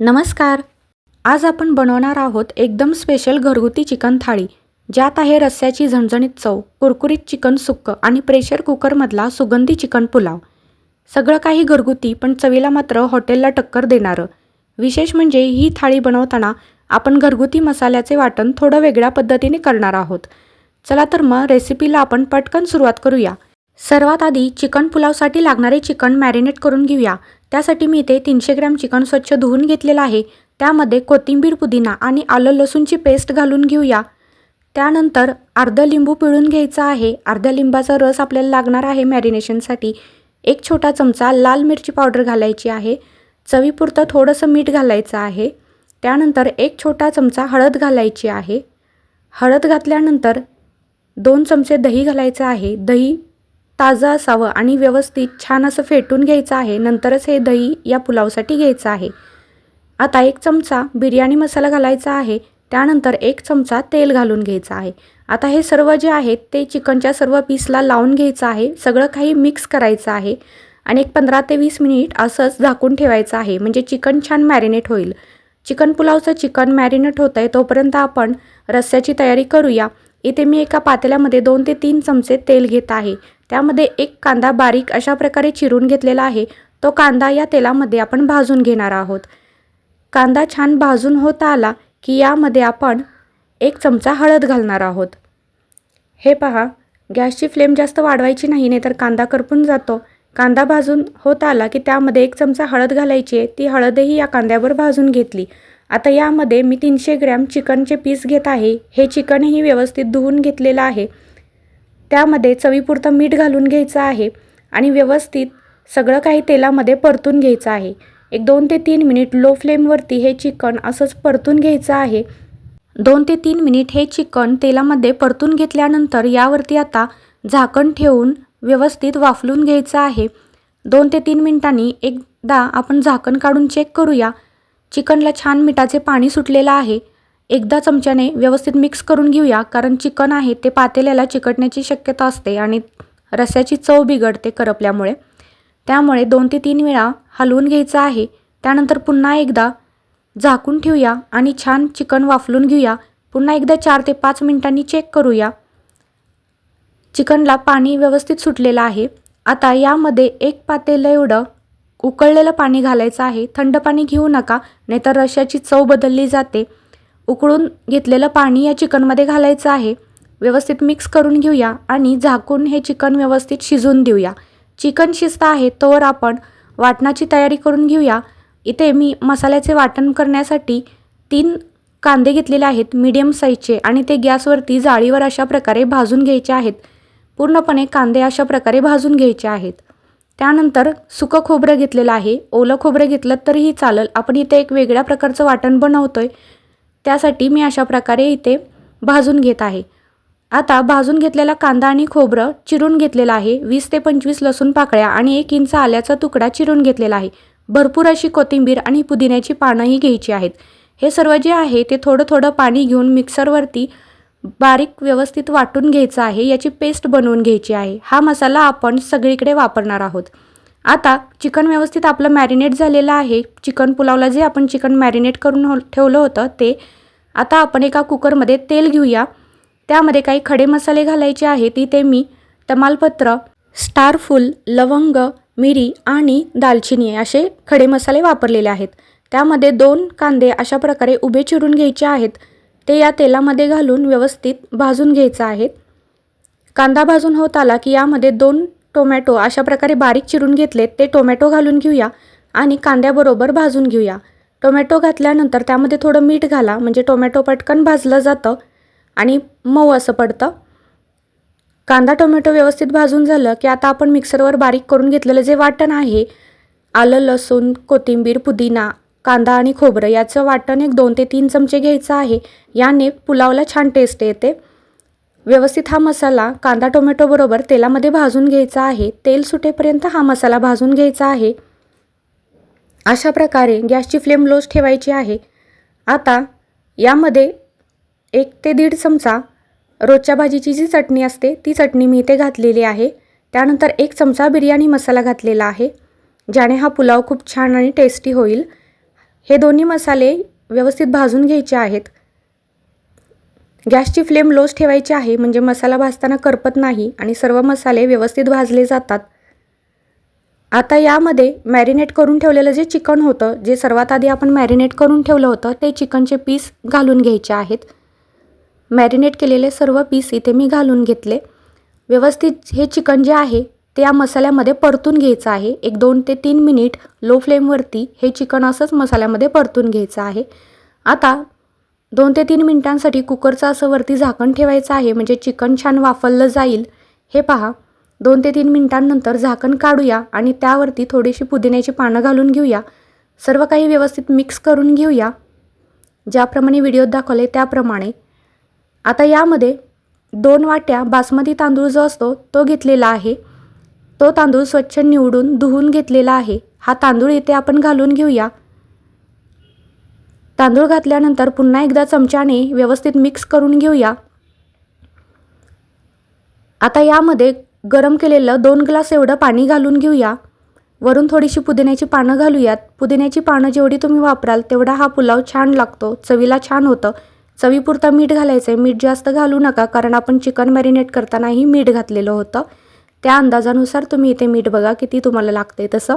नमस्कार. आज आपण बनवणार आहोत एकदम स्पेशल घरगुती चिकन थाळी ज्यात आहे रस्स्याची झणझणीत चव कुरकुरीत चिकन सुक्क आणि प्रेशर कुकरमधला सुगंधी चिकन पुलाव. सगळं काही घरगुती पण चवीला मात्र हॉटेलला टक्कर देणारं. विशेष म्हणजे ही थाळी बनवताना आपण घरगुती मसाल्याचे वाटण थोडं वेगळ्या पद्धतीने करणार आहोत. चला तर मग रेसिपीला आपण पटकन सुरुवात करूया. सर्वात आधी चिकन पुलावसाठी लागणारे चिकन मॅरिनेट करून घेऊया. त्यासाठी मी इथे तीनशे ग्रॅम चिकन स्वच्छ धुवून घेतलेलं आहे. त्यामध्ये कोथिंबीर पुदिना आणि आलं लसूणची पेस्ट घालून घेऊया. त्यानंतर अर्ध लिंबू पिळून घ्यायचा आहे. अर्ध्या लिंबाचा रस आपल्याला लागणार आहे मॅरिनेशनसाठी. एक छोटा चमचा लाल मिरची पावडर घालायची आहे. चवीपुरतं थोडंसं मीठ घालायचं आहे. त्यानंतर एक छोटा चमचा हळद घालायची आहे. हळद घातल्यानंतर दोन चमचे दही घालायचं आहे. दही ताजं असावं आणि व्यवस्थित छान असं फेटून घ्यायचं आहे. नंतरच हे दही या पुलावसाठी घ्यायचं आहे. आता एक चमचा बिर्याणी मसाला घालायचा आहे. त्यानंतर एक चमचा तेल घालून घ्यायचं आहे. आता हे सर्व जे आहेत ते चिकनच्या सर्व पीसला लावून घ्यायचं आहे. सगळं काही मिक्स करायचं आहे आणि एक पंधरा ते वीस मिनिट असंच झाकून ठेवायचं आहे. म्हणजे चिकन छान मॅरिनेट होईल. चिकन पुलावचं चिकन मॅरिनेट होतं आहे तोपर्यंत आपण रस्स्याची तयारी करूया. इथे मी एका पातेल्यामध्ये दोन ते तीन चमचे तेल घेत आहे. त्यामध्ये एक कांदा बारीक अशा प्रकारे चिरून घेतलेला आहे. तो कांदा या तेलामध्ये आपण भाजून घेणार आहोत. कांदा छान भाजून होता आला की यामध्ये आपण एक चमचा हळद घालणार आहोत. हे पहा गॅसची फ्लेम जास्त वाढवायची नाही नाही तर कांदा करपून जातो. कांदा भाजून होत आला की त्यामध्ये एक चमचा हळद घालायची आहे. ती हळदही या कांद्यावर भाजून घेतली. आता यामध्ये मी तीनशे ग्रॅम चिकनचे पीस घेत आहे. हे चिकनही व्यवस्थित धुवून घेतलेलं आहे. त्यामध्ये चवीपुरतं मीठ घालून घ्यायचं आहे आणि व्यवस्थित सगळं काही तेलामध्ये परतून घ्यायचं आहे. एक दोन ते तीन मिनिट लो फ्लेमवरती हे चिकन असंच परतून घ्यायचं आहे. दोन ते तीन मिनिट हे चिकन तेलामध्ये परतून घेतल्यानंतर यावरती आता झाकण ठेवून व्यवस्थित वाफलून घ्यायचं आहे. दोन ते तीन मिनिटांनी एकदा आपण झाकण काढून चेक करूया. चिकनला छान मिठाचे पाणी सुटलेलं आहे. एकदा चमच्याने व्यवस्थित मिक्स करून घेऊया कारण चिकन आहे ते पातेल्याला चिकटण्याची शक्यता असते आणि रस्याची चव बिघडते करपल्यामुळे. त्यामुळे दोन ते तीन वेळा हलवून घ्यायचं आहे. त्यानंतर पुन्हा एकदा झाकून ठेवूया आणि छान चिकन वाफलून घेऊया. पुन्हा एकदा चार ते पाच मिनिटांनी चेक करूया. चिकनला पाणी व्यवस्थित सुटलेलं आहे. आता यामध्ये एक पातेलं एवढं उकळलेलं पाणी घालायचं आहे. थंड पाणी घेऊ नका नाहीतर रश्याची चव बदलली जाते. उकळून घेतलेलं पाणी या चिकनमध्ये घालायचं आहे. व्यवस्थित मिक्स करून घेऊया आणि झाकून हे चिकन व्यवस्थित शिजून देऊया. चिकन शिजत आहे तोवर आपण वाटणाची तयारी करून घेऊया. इथे मी मसाल्याचे वाटण करण्यासाठी तीन कांदे घेतलेले आहेत मीडियम साईजचे आणि ते गॅसवरती जाळीवर अशा प्रकारे भाजून घ्यायचे आहेत. पूर्णपणे कांदे अशा प्रकारे भाजून घ्यायचे आहेत. त्यानंतर सुकं खोबरं घेतलेलं आहे. ओलं खोबरं घेतलं तरीही चालेल. आपण इथे एक वेगळ्या प्रकारचं वाटण बनवतो आहे त्यासाठी मी अशा प्रकारे इथे भाजून घेत आहे. आता भाजून घेतलेला कांदा आणि खोबरं चिरून घेतलेलं आहे. वीस ते पंचवीस लसूण पाकळ्या आणि एक इंच आल्याचा तुकडा चिरून घेतलेला आहे. भरपूर अशी कोथिंबीर आणि पुदिन्याची पानंही घ्यायची आहेत. हे सर्व जे आहे ते थोडं थोडं पाणी घेऊन मिक्सरवरती बारीक व्यवस्थित वाटून घ्यायचं आहे. याची पेस्ट बनवून घ्यायची आहे. हा मसाला आपण सगळीकडे वापरणार आहोत. आता चिकन व्यवस्थित आपलं मॅरिनेट झालेलं आहे. चिकन पुलावला जे आपण चिकन मॅरिनेट करून हो ठेवलं होतं ते आता आपण एका कुकरमध्ये तेल घेऊया. त्यामध्ये काही खडे मसाले घालायचे आहेत. तिथे मी तमालपत्र स्टारफुल लवंग मिरी आणि दालचिनी असे खडे मसाले वापरलेले आहेत. त्यामध्ये दोन कांदे अशा प्रकारे उभे चिरून घ्यायचे आहेत. ते या तेलामध्ये घालून व्यवस्थित भाजून घ्यायचं आहे. कांदा भाजून होत आला की यामध्ये दोन टोमॅटो अशा प्रकारे बारीक चिरून घेतलेत ते टोमॅटो घालून घेऊया आणि कांद्याबरोबर भाजून घेऊया. टोमॅटो घातल्यानंतर त्यामध्ये थोडं मीठ घाला म्हणजे टोमॅटो पटकन भाजलं जातं आणि मऊ असं पडतं. कांदा टोमॅटो व्यवस्थित भाजून झालं की आता आपण मिक्सरवर बारीक करून घेतलेलं जे वाटण आहे आलं लसूण कोथिंबीर पुदिना कांदा आणि खोबरं याचं वाटण एक दोन ते तीन चमचे घ्यायचं आहे. याने पुलावला छान टेस्ट येते. व्यवस्थित हा मसाला कांदा टोमॅटोबरोबर तेलामध्ये भाजून घ्यायचा आहे. तेल सुटेपर्यंत हा मसाला भाजून घ्यायचा आहे. अशा प्रकारे गॅसची फ्लेम लोज ठेवायची आहे. आता यामध्ये एक ते दीड चमचा रोजच्या भाजीची जी चटणी असते ती चटणी मी इथे घातलेली आहे. त्यानंतर एक चमचा बिर्याणी मसाला घातलेला आहे ज्याने हा पुलाव खूप छान आणि टेस्टी होईल. हे दोन्ही मसाले व्यवस्थित भाजून घ्यायचे आहेत. गॅसची फ्लेम लोच ठेवायची आहे म्हणजे मसाला भाजताना करपत नाही आणि सर्व मसाले व्यवस्थित भाजले जातात. आता यामध्ये मॅरिनेट करून ठेवलेलं जे चिकन होतं जे सर्वात आधी आपण मॅरिनेट करून ठेवलं होतं ते चिकनचे पीस घालून घ्यायचे आहेत. मॅरिनेट केलेले सर्व पीस इथे मी घालून घेतले. व्यवस्थित हे चिकन जे आहे ते या मसाल्यामध्ये परतून घ्यायचं आहे. एक दोन ते तीन मिनिट लो फ्लेमवरती हे चिकन असंच मसाल्यामध्ये परतून घ्यायचं आहे. आता दोन ते तीन मिनिटांसाठी कुकरचं असं वरती झाकण ठेवायचं आहे म्हणजे चिकन छान वाफललं जाईल. हे पहा. दोन ते तीन मिनिटांनंतर झाकण काढूया आणि त्यावरती थोडीशी पुदिन्याची पानं घालून घेऊया. सर्व काही व्यवस्थित मिक्स करून घेऊया. ज्याप्रमाणे व्हिडिओत दाखवले त्याप्रमाणे. आता यामध्ये दोन वाट्या बासमती तांदूळ जो असतो तो घेतलेला आहे. तो तांदूळ स्वच्छ निवडून धुवून घेतलेला आहे. हा तांदूळ इथे आपण घालून घेऊया. तांदूळ घातल्यानंतर पुन्हा एकदा चमच्याने व्यवस्थित मिक्स करून घेऊया. आता यामध्ये गरम केलेलं दोन ग्लास एवढं पाणी घालून घेऊया. वरून थोडीशी पुदिन्याची पानं घालूयात. पुदिन्याची पानं जेवढी तुम्ही वापराल तेवढा हा पुलाव छान लागतो. चवीला छान होतं. चवीपुरता मीठ घालायचं आहे मीठ जास्त घालू नका कारण आपण चिकन मॅरिनेट करतानाही मीठ घातलेलं होतं. त्या अंदाजानुसार तुम्ही इथे मीठ बघा किती तुम्हाला लागते तसं.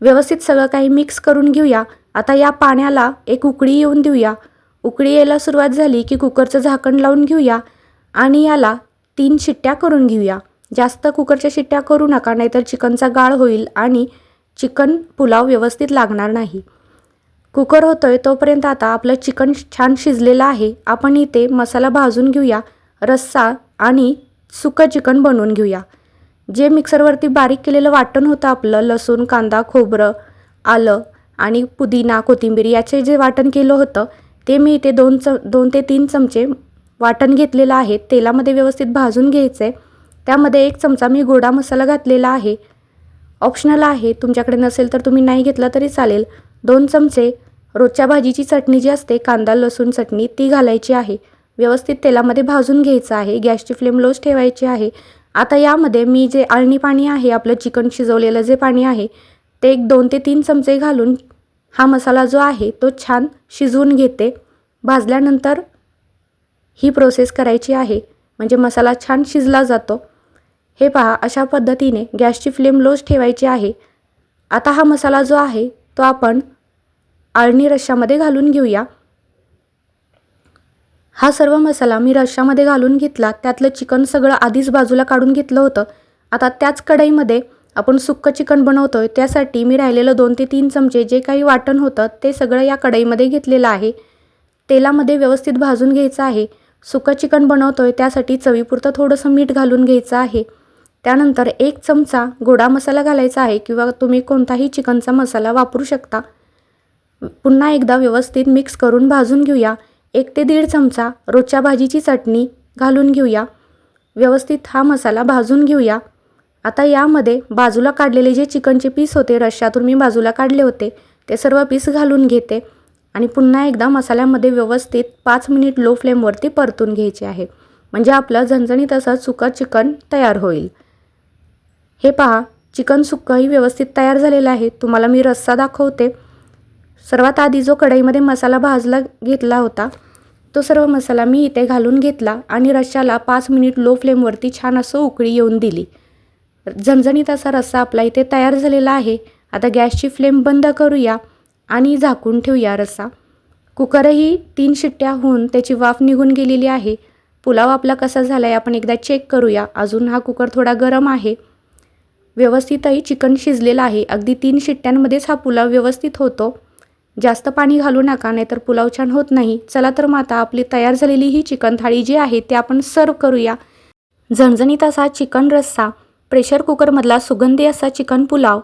व्यवस्थित सगळं काही मिक्स करून घेऊया. आता या पाण्याला एक उकळी येऊन देऊया. उकळी यायला सुरुवात झाली की कुकरचं झाकण लावून घेऊया आणि याला तीन शिट्ट्या करून घेऊया. जास्त कुकरच्या शिट्ट्या करू नका नाहीतर चिकनचा गाळ होईल आणि चिकन पुलाव व्यवस्थित लागणार नाही. कुकर होतोय तोपर्यंत आता आपलं चिकन छान शिजलेलं आहे. आपण इथे मसाला भाजून घेऊया रस्सा आणि सुकं चिकन बनवून घेऊया. जे मिक्सरवरती बारीक केलेलं वाटण होतं आपलं लसूण कांदा खोबरं आलं आणि पुदिना कोथिंबीर याचे जे वाटण केलं होतं ते मी इथे दोन च दोन ते तीन चमचे वाटण घेतलेलं आहे. तेलामध्ये व्यवस्थित भाजून घ्यायचं. आहे त्यामध्ये एक चमचा मी गोडा मसाला घातलेला आहे. ऑप्शनल आहे. तुमच्याकडे नसेल तर तुम्ही नाही घेतला तरी चालेल. दोन चमचे रोजच्या भाजीची चटणी जी असते कांदा लसूण चटणी ती घालायची आहे. व्यवस्थित तेलामध्ये भाजून घ्यायचं आहे. गॅसची फ्लेम लोच ठेवायची आहे. आता यामध्ये मी जे आळणी पाणी आहे आपलं चिकन शिजवलेलं जे पाणी आहे ते एक दोन ते तीन चमचे घालून हा मसाला जो आहे तो छान शिजवून घेते. भाजल्यानंतर ही प्रोसेस करायची आहे. म्हणजे मसाला छान शिजला जातो. हे पहा अशा पद्धतीने गॅसची फ्लेम लोच ठेवायची आहे. आता हा मसाला जो आहे तो आपण आळणी रश्श्यामध्ये घालून घेऊया. हा सर्व मसाला मी रश्श्यामध्ये घालून घेतला. त्यातलं चिकन सगळं आधीच बाजूला काढून घेतलं होतं. आता त्याच कढईमध्ये आपण सुक्कं चिकन बनवतो आहे त्यासाठी मी राहिलेलं दोन ते तीन चमचे जे काही वाटण होतं ते सगळं या कढईमध्ये घेतलेलं आहे. तेलामध्ये व्यवस्थित भाजून घ्यायचं आहे. सुकं चिकन बनवतो आहे त्यासाठी चवीपुरतं थोडंसं मीठ घालून घ्यायचं आहे. त्यानंतर एक चमचा गोडा मसाला घालायचा आहे किंवा तुम्ही कोणताही चिकनचा मसाला वापरू शकता. पुन्हा एकदा व्यवस्थित मिक्स करून भाजून घेऊया. एक ते दीड चमचा रोजच्या भाजीची चटणी घालून घेऊया. व्यवस्थित हा मसाला भाजून घेऊया. आता यामध्ये बाजूला काढलेले जे चिकनचे पीस होते रश्श्यातून मी बाजूला काढले होते ते सर्व पीस घालून घेते आणि पुन्हा एकदा मसाल्यामध्ये व्यवस्थित पाच मिनिट लो फ्लेमवरती परतून घ्यायचे आहे. म्हणजे आपलं झणझणीत असं सुकं चिकन तयार होईल. हे पहा चिकन सुक्कंही व्यवस्थित तयार झालेलं आहे. तुम्हाला मी रस्सा दाखवते. सर्वात आधी जो कढईमध्ये मसाला भाजला घेतला होता तो सर्व मसाला मी इथे घालून घेतला आणि रश्श्याला पाच मिनिट लो फ्लेमवरती छान असं उकळी येऊन दिली. झणझणीत असा रस्सा आपला इथे तयार झालेला आहे. आता गॅसची फ्लेम बंद करूया आणि झाकून ठेवूया रस्सा. कुकरही तीन शिट्ट्या होऊन त्याची वाफ निघून गेलेली आहे. पुलाव आपला कसा झाला आहे आपण एकदा चेक करूया. अजून हा कुकर थोडा गरम आहे. व्यवस्थितही चिकन शिजलेलं आहे. अगदी तीन शिट्ट्यांमध्येच हा पुलाव व्यवस्थित होतो. जास्त पाणी घालू नका नाहीतर पुलाव छान होत नाही. चला तर मग आता आपली तयार झालेली ही चिकन थाळी जी आहे ती आपण सर्व करूया. झणझणीत असा चिकन रस्सा प्रेशर कुकरमधला सुगंधी असा चिकन पुलाव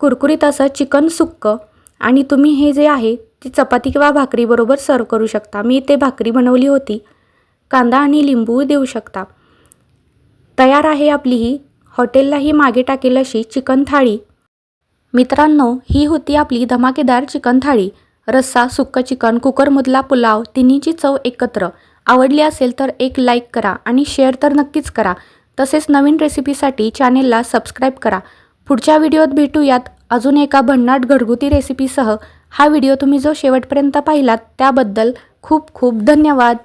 कुरकुरीत असं चिकन सुक्कं आणि तुम्ही हे जे आहे ते चपाती किंवा भाकरीबरोबर सर्व करू शकता. मी ते भाकरी बनवली होती. कांदा आणि लिंबू देऊ शकता. तयार आहे आपली ही. हॉटेललाही मागे टाकेल अशी चिकन थाळी. मित्रांनो ही होती आपली धमाकेदार चिकन थाळी. रस्सा सुक्कं चिकन कुकरमधला पुलाव तिन्हीची चव एकत्र. आवडली असेल तर एक लाईक करा आणि शेअर तर नक्कीच करा. तसेच नवीन रेसिपीसाठी चॅनेलला सबस्क्राईब करा. पुढच्या व्हिडिओत भेटूयात. अजून एका भन्नाट घरगुती रेसिपीसह हा व्हिडिओ तुम्ही जो शेवटपर्यंत पाहिलात त्याबद्दल खूप खूप धन्यवाद.